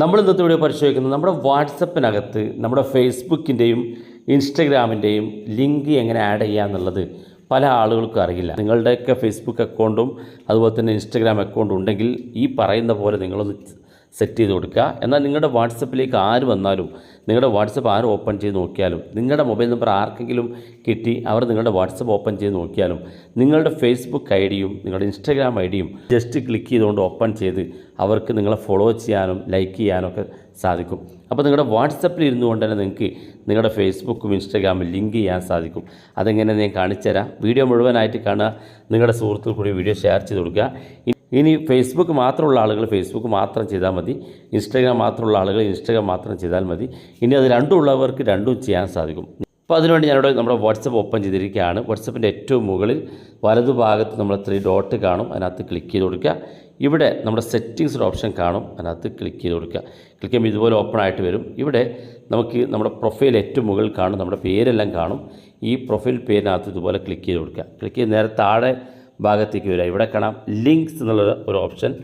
നമ്മൾ ഇന്നത്തെ വീഡിയോ പരിശോധിക്കുന്നത് നമ്മുടെ വാട്സപ്പിനകത്ത് നമ്മുടെ ഫേസ്ബുക്കിന്റെയും ഇൻസ്റ്റഗ്രാമിന്റെയും ലിങ്ക് എങ്ങനെ ആഡ് ചെയ്യുക എന്നുള്ളത് പല ആളുകൾക്കും അറിയില്ല. നിങ്ങളുടെയൊക്കെ ഫേസ്ബുക്ക് അക്കൗണ്ടും അതുപോലെ തന്നെ ഇൻസ്റ്റഗ്രാം അക്കൗണ്ടും ഉണ്ടെങ്കിൽ ഈ പറയുന്ന പോലെ നിങ്ങളൊന്ന് സെറ്റ് ചെയ്ത് കൊടുക്കുക. എന്നാൽ നിങ്ങളുടെ വാട്സപ്പിലേക്ക് ആര് വന്നാലും നിങ്ങളുടെ വാട്സപ്പ് ആര് ഓപ്പൺ ചെയ്ത് നോക്കിയാലും നിങ്ങളുടെ മൊബൈൽ നമ്പർ ആർക്കെങ്കിലും കിട്ടി അവർ നിങ്ങളുടെ വാട്സപ്പ് ഓപ്പൺ ചെയ്ത് നോക്കിയാലും നിങ്ങളുടെ ഫേസ്ബുക്ക് ഐ ഡിയും നിങ്ങളുടെ ഇൻസ്റ്റാഗ്രാം ഐ ഡിയും ജസ്റ്റ് ക്ലിക്ക് ചെയ്തുകൊണ്ട് ഓപ്പൺ ചെയ്ത് അവർക്ക് നിങ്ങളെ ഫോളോ ചെയ്യാനും ലൈക്ക് ചെയ്യാനും ഒക്കെ സാധിക്കും. അപ്പോൾ നിങ്ങളുടെ വാട്സപ്പിൽ ഇരുന്നു കൊണ്ട് തന്നെ നിങ്ങൾക്ക് നിങ്ങളുടെ ഫേസ്ബുക്കും ഇൻസ്റ്റാഗ്രാമും ലിങ്ക് ചെയ്യാൻ സാധിക്കും. അതെങ്ങനെ ഞാൻ കാണിച്ചു തരാം വീഡിയോ മുഴുവനായിട്ട് കാണുക. നിങ്ങളുടെ സുഹൃത്തുക്കൾ കൂടി വീഡിയോ ഷെയർ ചെയ്ത് കൊടുക്കുക. ഇനി ഫേസ്ബുക്ക് മാത്രമുള്ള ആളുകൾ ഫേസ്ബുക്ക് മാത്രം ചെയ്താൽ മതി. ഇൻസ്റ്റാഗ്രാം മാത്രമുള്ള ആളുകൾ ഇൻസ്റ്റാഗ്രാം മാത്രം ചെയ്താൽ മതി. ഇനി അത് രണ്ടും ഉള്ളവർക്ക് രണ്ടും ചെയ്യാൻ സാധിക്കും. അപ്പോൾ അതിനുവേണ്ടി ഞാനിവിടെ നമ്മുടെ വാട്സപ്പ് ഓപ്പൺ ചെയ്തിരിക്കുകയാണ്. വാട്സപ്പിന്റെ ഏറ്റവും മുകളിൽ വലതുഭാഗത്ത് നമ്മൾ ത്രീ ഡോട്ട് കാണും. അതിനകത്ത് ക്ലിക്ക് ചെയ്ത് കൊടുക്കുക. ഇവിടെ നമ്മുടെ സെറ്റിങ്സ് ഓപ്ഷൻ കാണും. അതിനകത്ത് ക്ലിക്ക് ചെയ്ത് കൊടുക്കുക. ക്ലിക്ക് ചെയ്യുമ്പോൾ ഇതുപോലെ ഓപ്പൺ ആയിട്ട് വരും. ഇവിടെ നമുക്ക് നമ്മുടെ പ്രൊഫൈൽ ഏറ്റവും മുകളിൽ കാണും നമ്മുടെ പേരെല്ലാം കാണും. ഈ പ്രൊഫൈൽ പേരിനകത്ത് ഇതുപോലെ ക്ലിക്ക് ചെയ്ത് കൊടുക്കുക. ക്ലിക്ക് ചെയ്ത് നേരെ താഴെ ഭാഗത്തേക്ക് വരിക. ഇവിടെ കാണാം ലിങ്ക്സ് എന്നുള്ള ഒരു ഓപ്ഷൻ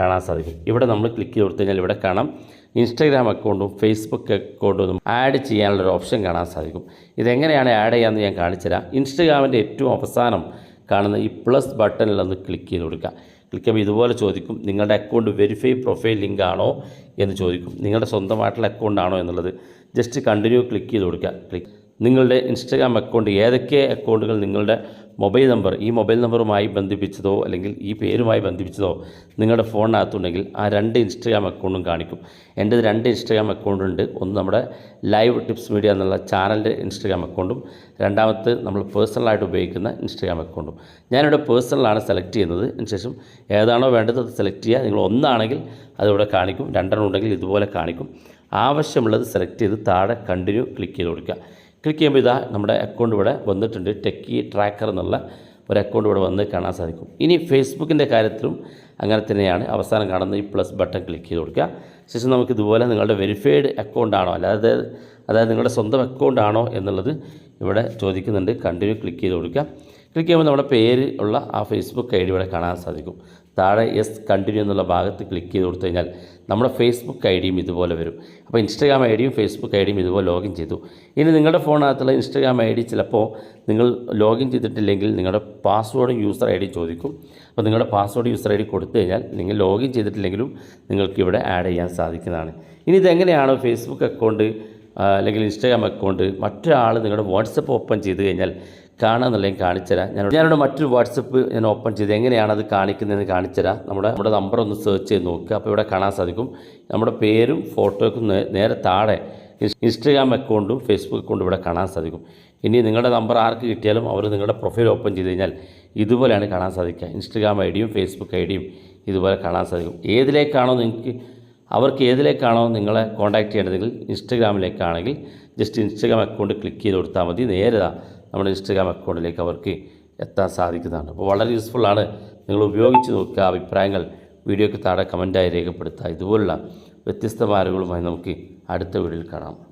കാണാൻ സാധിക്കും. ഇവിടെ നമ്മൾ ക്ലിക്ക് ചെയ്ത് കൊടുത്തു കഴിഞ്ഞാൽ ഇവിടെ കാണാം ഇൻസ്റ്റാഗ്രാം അക്കൗണ്ടും ഫേസ്ബുക്ക് അക്കൗണ്ടും ആഡ് ചെയ്യാനുള്ളൊരു ഓപ്ഷൻ കാണാൻ സാധിക്കും. ഇതെങ്ങനെയാണ് ആഡ് ചെയ്യാമെന്ന് ഞാൻ കാണിച്ചുതരാം ഇൻസ്റ്റാഗ്രാമിന്റെ ഏറ്റവും അവസാനം കാണുന്ന ഈ പ്ലസ് ബട്ടണിൽ ഒന്ന് ക്ലിക്ക് ചെയ്ത് കൊടുക്കുക. ക്ലിക്ക് ചെയ്യുമ്പോൾ ഇതുപോലെ ചോദിക്കും നിങ്ങളുടെ അക്കൗണ്ട് വെരിഫൈ പ്രൊഫൈൽ ലിങ്ക് ആണോ? എന്ന് ചോദിക്കും. നിങ്ങളുടെ സ്വന്തമായിട്ടുള്ള അക്കൗണ്ട് ആണോ എന്നുള്ളത് ജസ്റ്റ് കണ്ടിന്യൂ ക്ലിക്ക് ചെയ്ത് കൊടുക്കുക. ക്ലിക്ക് നിങ്ങളുടെ ഇൻസ്റ്റഗ്രാം അക്കൗണ്ട് ഏതൊക്കെ അക്കൗണ്ടുകൾ നിങ്ങളുടെ മൊബൈൽ നമ്പർ ഈ മൊബൈൽ നമ്പറുമായി ബന്ധിപ്പിച്ചതോ അല്ലെങ്കിൽ ഈ പേരുമായി ബന്ധിപ്പിച്ചതോ നിങ്ങളുടെ ഫോണിനകത്തുണ്ടെങ്കിൽ ആ രണ്ട് ഇൻസ്റ്റഗ്രാം അക്കൗണ്ടും കാണിക്കും. എന്റെ രണ്ട് ഇൻസ്റ്റഗ്രാം അക്കൗണ്ട് ഉണ്ട് ഒന്ന് നമ്മുടെ ലൈവ് ടിപ്സ് മീഡിയ എന്നുള്ള ചാനലിന്റെ ഇൻസ്റ്റഗ്രാം അക്കൗണ്ടും രണ്ടാമത്തെ നമ്മൾ പേഴ്സണലായിട്ട് ഉപയോഗിക്കുന്ന ഇൻസ്റ്റഗ്രാം അക്കൗണ്ടും. ഞാനിവിടെ പേഴ്സണലാണ് സെലക്ട് ചെയ്യുന്നത്. അതിനുശേഷം ഏതാണോ വേണ്ടത് അത് സെലക്ട് ചെയ്യുക. നിങ്ങൾ ഒന്നാണെങ്കിൽ അതിവിടെ കാണിക്കും. രണ്ടെണ്ണം ഉണ്ടെങ്കിൽ ഇതുപോലെ കാണിക്കും. ആവശ്യമുള്ളത് സെലക്ട് ചെയ്ത് താഴെ കണ്ടിന്യൂ ക്ലിക്ക് ചെയ്ത് കൊടുക്കുക. ക്ലിക്ക് ചെയ്യുമ്പോൾ ഇതാ നമ്മുടെ അക്കൗണ്ട് ഇവിടെ വന്നിട്ടുണ്ട്. ടെക്കി ട്രാക്കർ എന്നുള്ള ഒരു അക്കൗണ്ട് ഇവിടെ വന്ന് കാണാൻ സാധിക്കും. ഇനി ഫേസ്ബുക്കിന്റെ കാര്യത്തിലും അങ്ങനെ തന്നെയാണ്. അവസാനം കാണുന്ന ഈ പ്ലസ് ബട്ടൺ ക്ലിക്ക് ചെയ്ത് കൊടുക്കുക. ശേഷം നമുക്ക് ഇതുപോലെ നിങ്ങളുടെ വെരിഫൈഡ് അക്കൗണ്ട് ആണോ? അല്ലാതെ അതായത് നിങ്ങളുടെ സ്വന്തം അക്കൗണ്ട് ആണോ എന്നുള്ളത് ഇവിടെ ചോദിക്കുന്നുണ്ട്. കണ്ടിന്യൂ ക്ലിക്ക് ചെയ്ത് കൊടുക്കുക. ക്ലിക്ക് ചെയ്യുമ്പോൾ നമ്മുടെ പേര് ഉള്ള ആ ഫേസ്ബുക്ക് ഐ ഡി ഇവിടെ കാണാൻ സാധിക്കും. താഴെ യെസ് കണ്ടിന്യൂ എന്നുള്ള ഭാഗത്ത് ക്ലിക്ക് ചെയ്ത് കൊടുത്തു കഴിഞ്ഞാൽ നമ്മുടെ ഫേസ്ബുക്ക് ഐ ഡിയും ഇതുപോലെ വരും. അപ്പോൾ ഇൻസ്റ്റാഗ്രാം ഐ ഡിയും ഫേസ്ബുക്ക് ഐ ഡിയും ഇതുപോലെ ലോഗിൻ ചെയ്തു. ഇനി നിങ്ങളുടെ ഫോണിനകത്തുള്ള ഇൻസ്റ്റാഗ്രാം ഐ ഡി ചിലപ്പോൾ നിങ്ങൾ ലോഗിൻ ചെയ്തിട്ടില്ലെങ്കിൽ നിങ്ങളുടെ പാസ്വേഡും യൂസർ ഐ ഡി ചോദിക്കും. അപ്പോൾ നിങ്ങളുടെ പാസ്വേഡ് യൂസർ ഐ ഡി കൊടുത്തു കഴിഞ്ഞാൽ നിങ്ങൾ ലോഗിൻ ചെയ്തിട്ടില്ലെങ്കിലും നിങ്ങൾക്ക് ഇവിടെ ആഡ് ചെയ്യാൻ സാധിക്കുന്നതാണ്. ഇനി ഇതെങ്ങനെയാണ് ഫേസ്ബുക്ക് അക്കൗണ്ട് അല്ലെങ്കിൽ ഇൻസ്റ്റാഗ്രാം അക്കൗണ്ട് മറ്റൊരാൾ നിങ്ങളുടെ വാട്സപ്പ് ഓപ്പൺ ചെയ്ത് കഴിഞ്ഞാൽ കാണാമെന്നുള്ളത് കാണിച്ചുതരാം. ഞാൻ ഞാനിവിടെ മറ്റൊരു വാട്സപ്പ് ഞാൻ ഓപ്പൺ ചെയ്ത് എങ്ങനെയാണ് അത് കാണിക്കുന്നതെന്ന് കാണിച്ചുതരാം. നമ്മുടെ നമ്മുടെ നമ്പർ ഒന്ന് സെർച്ച് ചെയ്ത് നോക്കുക. അപ്പോൾ ഇവിടെ കാണാൻ സാധിക്കും. നമ്മുടെ പേരും ഫോട്ടോയ്ക്കും നേരെ താഴെ ഇൻസ്റ്റഗ്രാം അക്കൗണ്ടും ഫേസ്ബുക്ക് അക്കൗണ്ടും ഇവിടെ കാണാൻ സാധിക്കും. ഇനി നിങ്ങളുടെ നമ്പർ ആർക്ക് കിട്ടിയാലും അവർ നിങ്ങളുടെ പ്രൊഫൈൽ ഓപ്പൺ ചെയ്ത് കഴിഞ്ഞാൽ ഇതുപോലെയാണ് കാണാൻ സാധിക്കുക. ഇൻസ്റ്റഗ്രാം ഐ ഡിയും ഫേസ്ബുക്ക് ഐ ഡിയും ഇതുപോലെ കാണാൻ സാധിക്കും. ഏതിലേക്കാണോ നിങ്ങൾക്ക് അവർക്ക് ഏതിലേക്കാണോ നിങ്ങളെ കോൺടാക്റ്റ് ചെയ്യേണ്ടതെങ്കിൽ ഇൻസ്റ്റഗ്രാമിലേക്കാണെങ്കിൽ ജസ്റ്റ് ഇൻസ്റ്റഗ്രാം അക്കൗണ്ട് ക്ലിക്ക് ചെയ്ത് കൊടുത്താൽ മതി. നേരെ നമ്മുടെ ഇൻസ്റ്റഗ്രാം അക്കൗണ്ടിലേക്ക് അവർക്ക് എത്താൻ സാധിക്കുന്നതാണ്. അപ്പോൾ വളരെ യൂസ്ഫുള്ളാണ് നിങ്ങൾ ഉപയോഗിച്ച് നോക്കുക അഭിപ്രായങ്ങൾ. വീഡിയോയ്ക്ക് താഴെ കമന്റായി രേഖപ്പെടുത്തുക. ഇതുപോലുള്ള വ്യത്യസ്ത മാർഗങ്ങളുമായി നമുക്ക് അടുത്ത വീഡിയോയിൽ കാണാം.